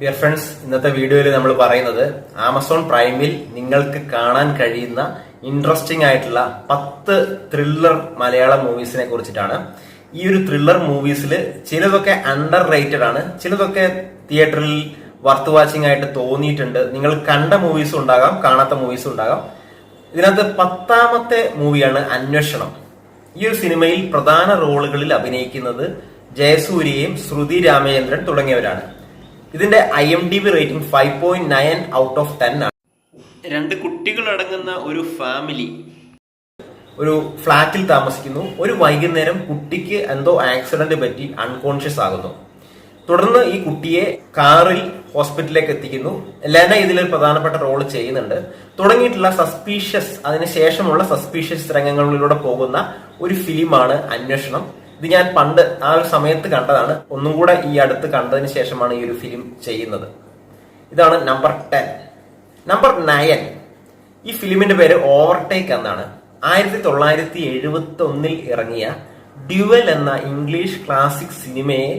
Dear friends ഇന്നത്തെ വീഡിയോയിൽ നമ്മൾ പറയുന്നത് ആമസോൺ പ്രൈമിൽ നിങ്ങൾക്ക് കാണാൻ കഴിയുന്ന ഇൻട്രസ്റ്റിംഗ് ആയിട്ടുള്ള പത്ത് ത്രില്ലർ മലയാള മൂവീസിനെ കുറിച്ചിട്ടാണ്. ഈ ഒരു ത്രില്ലർ മൂവീസിൽ ചിലതൊക്കെ അണ്ടർ റേറ്റഡ് ആണ്. ചിലതൊക്കെ തിയേറ്ററിൽ വർത്ത് വാച്ചിങ് ആയിട്ട് തോന്നിയിട്ടുണ്ട്. നിങ്ങൾ കണ്ട മൂവീസും ഉണ്ടാകാം കാണാത്ത മൂവീസും ഉണ്ടാകാം. ഇതിനകത്ത് പത്താമത്തെ മൂവിയാണ് അന്വേഷണം. ഈ ഒരു സിനിമയിൽ പ്രധാന റോളുകളിൽ അഭിനയിക്കുന്നത് ജയസൂര്യയും ശ്രുതി രാമചന്ദ്രൻ തുടങ്ങിയവരാണ്. ഇതിന്റെ I M D B rating five point nine out of ten ആണ്. രണ്ട് കുട്ടികൾ അടങ്ങുന്ന ഒരു ഫാമിലി ഒരു ഫ്ലാറ്റിൽ താമസിക്കുന്നു. ഒരു വൈകുന്നേരം കുട്ടിക്ക് എന്തോ ആക്സിഡന്റ് പറ്റി അൺകോൺഷ്യസ് ആകുന്നു. തുടർന്ന് ഈ കുട്ടിയെ കാറിൽ ഹോസ്പിറ്റലിലേക്ക് എത്തിക്കുന്നു. ലെന ഇതിൽ പ്രധാനപ്പെട്ട റോൾ ചെയ്യുന്നുണ്ട്. തുടങ്ങിയിട്ടുള്ള സസ്പീഷ്യസ് അതിനുശേഷമുള്ള സസ്പീഷ്യസ് രംഗങ്ങളിലൂടെ പോകുന്ന ഒരു ഫിലിമാണ് അന്വേഷണം. ഇത് ഞാൻ പണ്ട് ആ ഒരു സമയത്ത് കണ്ടതാണ്. ഒന്നും കൂടെ ഈ അടുത്ത് കണ്ടതിന് ശേഷമാണ് ഈ ഒരു ഫിലിം ചെയ്യുന്നത്. ഇതാണ് നമ്പർ ടെൻ നമ്പർ നയൻ ഈ ഫിലിമിന്റെ പേര് ഓവർടേക്ക് എന്നാണ്. ആയിരത്തി തൊള്ളായിരത്തി എഴുപത്തി ഒന്നിൽ ഇറങ്ങിയ ഡ്യുവൽ എന്ന ഇംഗ്ലീഷ് ക്ലാസിക് സിനിമയെ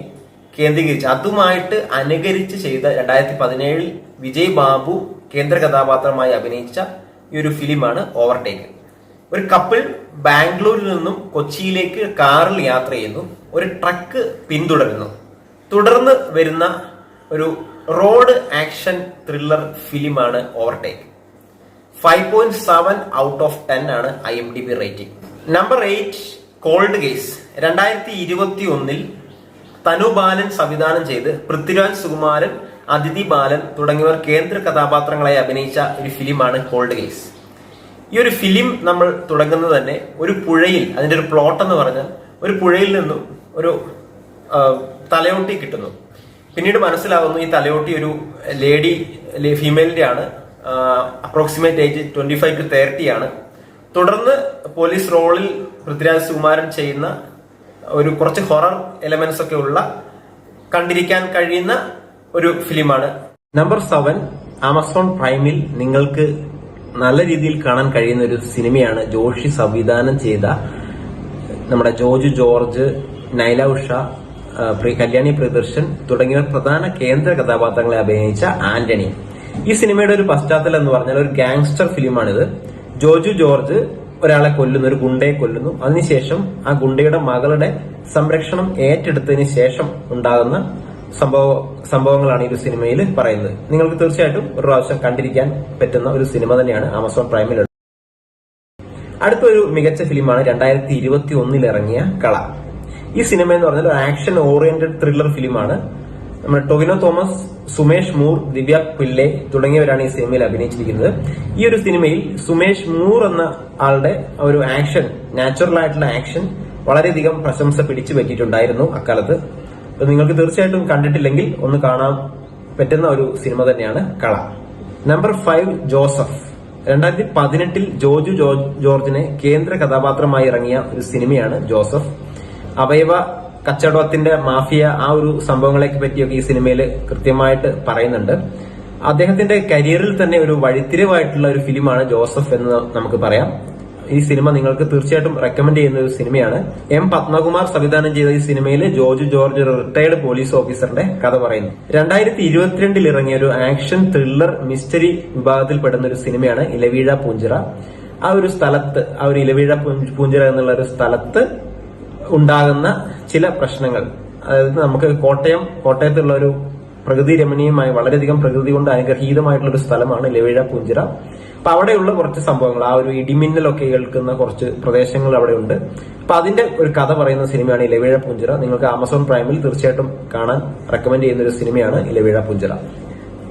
കേന്ദ്രീകരിച്ച് അതുമായിട്ട് അനുകരിച്ച് ചെയ്ത രണ്ടായിരത്തി പതിനേഴിൽ വിജയ് ബാബു കേന്ദ്ര കഥാപാത്രമായി അഭിനയിച്ച ഈ ഒരു ഫിലിമാണ് ഓവർടേക്ക് ഒരു കപ്പിൾ ബാംഗ്ലൂരിൽ നിന്നും കൊച്ചിയിലേക്ക് കാറിൽ യാത്ര ചെയ്യുന്നു. ഒരു ട്രക്ക് പിന്തുടരുന്നു. തുടർന്ന് വരുന്ന ഒരു റോഡ് ആക്ഷൻ ത്രില്ലർ ഫിലിമാണ് overtake five point seven out of ten ആണ് I M D B rating number eight cold case രണ്ടായിരത്തി ഇരുപത്തി ഒന്നിൽ തനു ബാലൻ സംവിധാനം ചെയ്ത് പൃഥ്വിരാജ് സുകുമാരൻ അതിഥി ബാലൻ തുടങ്ങിയവർ കേന്ദ്ര കഥാപാത്രങ്ങളായി അഭിനയിച്ച ഒരു ഫിലിമാണ് കോൾഡ് കേസ് ഈ ഒരു ഫിലിം നമ്മൾ തുടങ്ങുന്നത് തന്നെ ഒരു പുഴയിൽ അതിന്റെ ഒരു പ്ലോട്ട് എന്ന് പറഞ്ഞാൽ ഒരു പുഴയിൽ നിന്നും ഒരു തലയോട്ടി കിട്ടുന്നു. പിന്നീട് മനസ്സിലാവുന്നു ഈ തലയോട്ടി ഒരു ലേഡി ഫീമെയിലിന്റെ ആണ് approximate age twenty five to thirty ആണ്. തുടർന്ന് പോലീസ് റോളിൽ പൃഥ്വിരാജ് സുകുമാരൻ ചെയ്യുന്ന ഒരു കുറച്ച് ഹൊറർ എലമെന്റ്സ് ഒക്കെ ഉള്ള കണ്ടിരിക്കാൻ കഴിയുന്ന ഒരു ഫിലിമാണ് നമ്പർ സെവൻ ആമസോൺ പ്രൈമിൽ നിങ്ങൾക്ക് നല്ല രീതിയിൽ കാണാൻ കഴിയുന്ന ഒരു സിനിമയാണ് ജോഷി സംവിധാനം ചെയ്ത നമ്മുടെ ജോർജ് ജോർജ് നൈല ഉഷ കല്യാണി പ്രിയദർശൻ തുടങ്ങിയ പ്രധാന കേന്ദ്ര കഥാപാത്രങ്ങളെ അഭിനയിച്ച ആന്റണി. ഈ സിനിമയുടെ ഒരു പശ്ചാത്തലം എന്ന് പറഞ്ഞാൽ ഒരു ഗാങ്സ്റ്റർ ഫിലിമാണിത്. ജോജു ജോർജ് ഒരാളെ കൊല്ലുന്നു ഒരു ഗുണ്ടയെ കൊല്ലുന്നു. അതിനുശേഷം ആ ഗുണ്ടയുടെ മകളുടെ സംരക്ഷണം ഏറ്റെടുത്തതിന് ശേഷം ഉണ്ടാകുന്ന സംഭവ സംഭവങ്ങളാണ് ഈ ഒരു സിനിമയിൽ പറയുന്നത്. നിങ്ങൾക്ക് തീർച്ചയായിട്ടും ഒരു പ്രാവശ്യം കണ്ടിരിക്കാൻ പറ്റുന്ന ഒരു സിനിമ തന്നെയാണ് ആമസോൺ പ്രൈമിൽ അടുത്തൊരു മികച്ച ഫിലിമാണ് രണ്ടായിരത്തി ഇരുപത്തി ഒന്നിൽ ഇറങ്ങിയ കള. ഈ സിനിമ എന്ന് പറഞ്ഞാൽ ഒരു ആക്ഷൻ ഓറിയന്റഡ് ത്രില്ലർ ഫിലിമാണ്. നമ്മുടെ ടൊവിനോ തോമസ് സുമേഷ് മൂർ ദിവ്യ പിള്ളെ തുടങ്ങിയവരാണ് ഈ സിനിമയിൽ അഭിനയിച്ചിരിക്കുന്നത്. ഈ ഒരു സിനിമയിൽ സുമേഷ് മൂർ എന്ന ആളുടെ ഒരു ആക്ഷൻ നാച്ചുറൽ ആയിട്ടുള്ള ആക്ഷൻ വളരെയധികം പ്രശംസ പിടിച്ചു പറ്റിയിട്ടുണ്ടായിരുന്നു അക്കാലത്ത്. നിങ്ങൾക്ക് തീർച്ചയായിട്ടും കണ്ടിട്ടില്ലെങ്കിൽ ഒന്ന് കാണാൻ പറ്റുന്ന ഒരു സിനിമ തന്നെയാണ് കള. Number five Joseph. രണ്ടായിരത്തി പതിനെട്ടിൽ ജോജു ജോർജിനെ കേന്ദ്ര കഥാപാത്രമായി ഇറങ്ങിയ ഒരു സിനിമയാണ് ജോസഫ്. അവയവ കച്ചവടത്തിന്റെ മാഫിയ ആ ഒരു സംഭവങ്ങളെ പറ്റിയൊക്കെ ഈ സിനിമയിൽ കൃത്യമായിട്ട് പറയുന്നുണ്ട്. അദ്ദേഹത്തിന്റെ കരിയറിൽ തന്നെ ഒരു വഴിത്തിരിവായിട്ടുള്ള ഒരു ഫിലിമാണ് ജോസഫ് എന്ന് നമുക്ക് പറയാം. ഈ സിനിമ നിങ്ങൾക്ക് തീർച്ചയായിട്ടും റെക്കമെൻഡ് ചെയ്യുന്ന ഒരു സിനിമയാണ്. എം പത്മകുമാർ സംവിധാനം ചെയ്ത ഈ സിനിമയിൽ ജോർജ് ജോർജ് റിട്ടയർഡ് പോലീസ് ഓഫീസറിന്റെ കഥ പറയുന്നു. രണ്ടായിരത്തി ഇരുപത്തിരണ്ടിൽ ഇറങ്ങിയ ഒരു ആക്ഷൻ ത്രില്ലർ മിസ്റ്ററി വിഭാഗത്തിൽപ്പെടുന്ന ഒരു സിനിമയാണ് ഇലവീഴ പൂഞ്ചിറ. ആ ഒരു സ്ഥലത്ത് ആ ഒരു ഇലവീഴ പൂഞ്ചിറ എന്നുള്ള ഒരു സ്ഥലത്ത് ഉണ്ടാകുന്ന ചില പ്രശ്നങ്ങൾ. അതായത് നമുക്ക് കോട്ടയം കോട്ടയത്തുള്ള ഒരു പ്രകൃതി രമണീയമായ വളരെയധികം പ്രകൃതി കൊണ്ട് അനുഗ്രഹീതമായിട്ടുള്ള ഒരു സ്ഥലമാണ് ലവിഴ പൂഞ്ചിറ. അപ്പൊ അവിടെയുള്ള കുറച്ച് സംഭവങ്ങൾ ആ ഒരു ഇടിമിന്നലൊക്കെ കേൾക്കുന്ന കുറച്ച് പ്രദേശങ്ങൾ അവിടെ ഉണ്ട് അപ്പൊ അതിന്റെ ഒരു കഥ പറയുന്ന സിനിമയാണ് ഇലവിഴ പൂഞ്ചിറ. നിങ്ങൾക്ക് ആമസോൺ പ്രൈമിൽ തീർച്ചയായിട്ടും കാണാൻ റെക്കമെൻഡ് ചെയ്യുന്ന ഒരു സിനിമയാണ് Elaveezha Poonchira.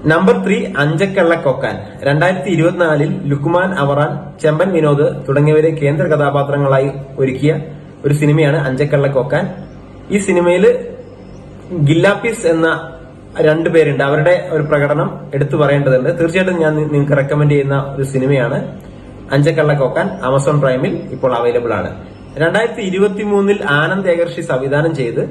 Number three Anchakkalla Kokkan. രണ്ടായിരത്തി ഇരുപത്തിനാലിൽ ലുക്മാൻ അവറാൻ ചെമ്പൻ വിനോദ് തുടങ്ങിയവരെ കേന്ദ്ര കഥാപാത്രങ്ങളായി ഒരുക്കിയ ഒരു സിനിമയാണ് അഞ്ചക്കള്ള കൊക്കാൻ. ഈ സിനിമയിൽ ഗില്ലാപ്പീസ് എന്ന രണ്ടു പേരുണ്ട്. അവരുടെ ഒരു പ്രകടനം എടുത്തു പറയേണ്ടതുണ്ട്. തീർച്ചയായിട്ടും ഞാൻ നിങ്ങൾക്ക് റെക്കമെൻഡ് ചെയ്യുന്ന ഒരു സിനിമയാണ്. അഞ്ചക്കള്ള കൊക്കാൻ ആമസോൺ പ്രൈമിൽ ഇപ്പോൾ അവൈലബിൾ ആണ്. രണ്ടായിരത്തി ഇരുപത്തി മൂന്നിൽ ആനന്ദ് ഏകർഷി സംവിധാനം ചെയ്ത്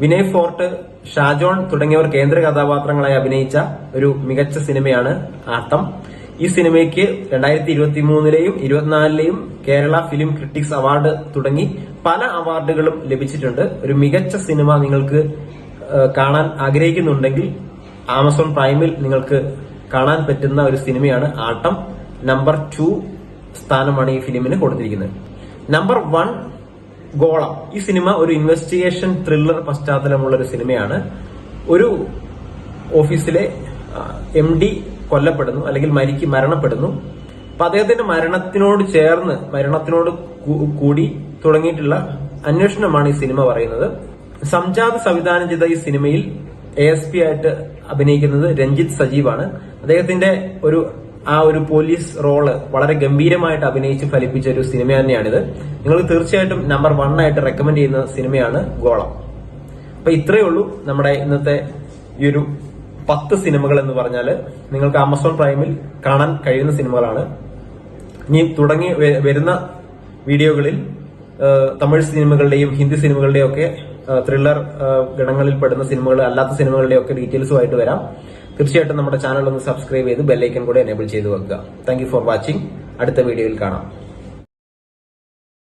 വിനയ് ഫോർട്ട് ഷാജോൺ തുടങ്ങിയവർ കേന്ദ്ര കഥാപാത്രങ്ങളായി അഭിനയിച്ച ഒരു മികച്ച സിനിമയാണ് ആട്ടം ഈ സിനിമയ്ക്ക് രണ്ടായിരത്തി ഇരുപത്തി മൂന്നിലെയും ഇരുപത്തിനാലിലെയും കേരള ഫിലിം ക്രിട്ടിക്സ് അവാർഡ് തുടങ്ങി പല അവാർഡുകളും ലഭിച്ചിട്ടുണ്ട്. ഒരു മികച്ച സിനിമ നിങ്ങൾക്ക് കാണാൻ ആഗ്രഹിക്കുന്നുണ്ടെങ്കിൽ ആമസോൺ പ്രൈമിൽ നിങ്ങൾക്ക് കാണാൻ പറ്റുന്ന ഒരു സിനിമയാണ് ആട്ടം. നമ്പർ ടു സ്ഥാനമാണ് ഈ ഫിലിമിന് കൊടുത്തിരിക്കുന്നത്. നമ്പർ വൺ ഗോളം. ഈ സിനിമ ഒരു ഇൻവെസ്റ്റിഗേഷൻ ത്രില്ലർ പശ്ചാത്തലമുള്ള ഒരു സിനിമയാണ്. ഒരു ഓഫീസിലെ എം ഡി കൊല്ലപ്പെടുന്നു അല്ലെങ്കിൽ മരിക്ക് മരണപ്പെടുന്നു. അപ്പൊ അദ്ദേഹത്തിന്റെ മരണത്തിനോട് ചേർന്ന് മരണത്തിനോട് കൂടി തുടങ്ങിയിട്ടുള്ള അന്വേഷണമാണ് ഈ സിനിമ പറയുന്നത്. സംജാത് സംവിധാനം ചെയ്ത ഈ സിനിമയിൽ എ എസ് പി ആയിട്ട് അഭിനയിക്കുന്നത് രഞ്ജിത്ത് സജീവാണ്. അദ്ദേഹത്തിന്റെ ഒരു ആ ഒരു പോലീസ് റോൾ വളരെ ഗംഭീരമായിട്ട് അഭിനയിച്ച് ഫലിപ്പിച്ച ഒരു സിനിമ തന്നെയാണിത്. നിങ്ങൾ തീർച്ചയായിട്ടും നമ്പർ വൺ ആയിട്ട് റെക്കമെൻഡ് ചെയ്യുന്ന സിനിമയാണ് ഗോളം. അപ്പൊ ഇത്രയേ ഉള്ളൂ നമ്മുടെ ഇന്നത്തെ ഈ ഒരു പത്ത് സിനിമകൾ എന്ന് പറഞ്ഞാൽ നിങ്ങൾക്ക് ആമസോൺ പ്രൈമിൽ കാണാൻ കഴിയുന്ന സിനിമകളാണ്. ഇനി തുടങ്ങി വരുന്ന വീഡിയോകളിൽ തമിഴ് സിനിമകളുടെയും ഹിന്ദി സിനിമകളുടെയും ഒക്കെ ത്രില്ലർ ഗണങ്ങളിൽ പെടുന്ന സിനിമകൾ അല്ലാത്ത സിനിമകളുടെ ഒക്കെ ഡീറ്റെയിൽസുമായിട്ട് വരാം. തീർച്ചയായിട്ടും നമ്മുടെ ചാനൽ ഒന്ന് സബ്സ്ക്രൈബ് ചെയ്ത് ബെല്ലൈക്കൻ കൂടെ എനേബിൾ ചെയ്ത് വെക്കുക. താങ്ക് ഫോർ വാച്ചിങ് അടുത്ത വീഡിയോയിൽ കാണാം.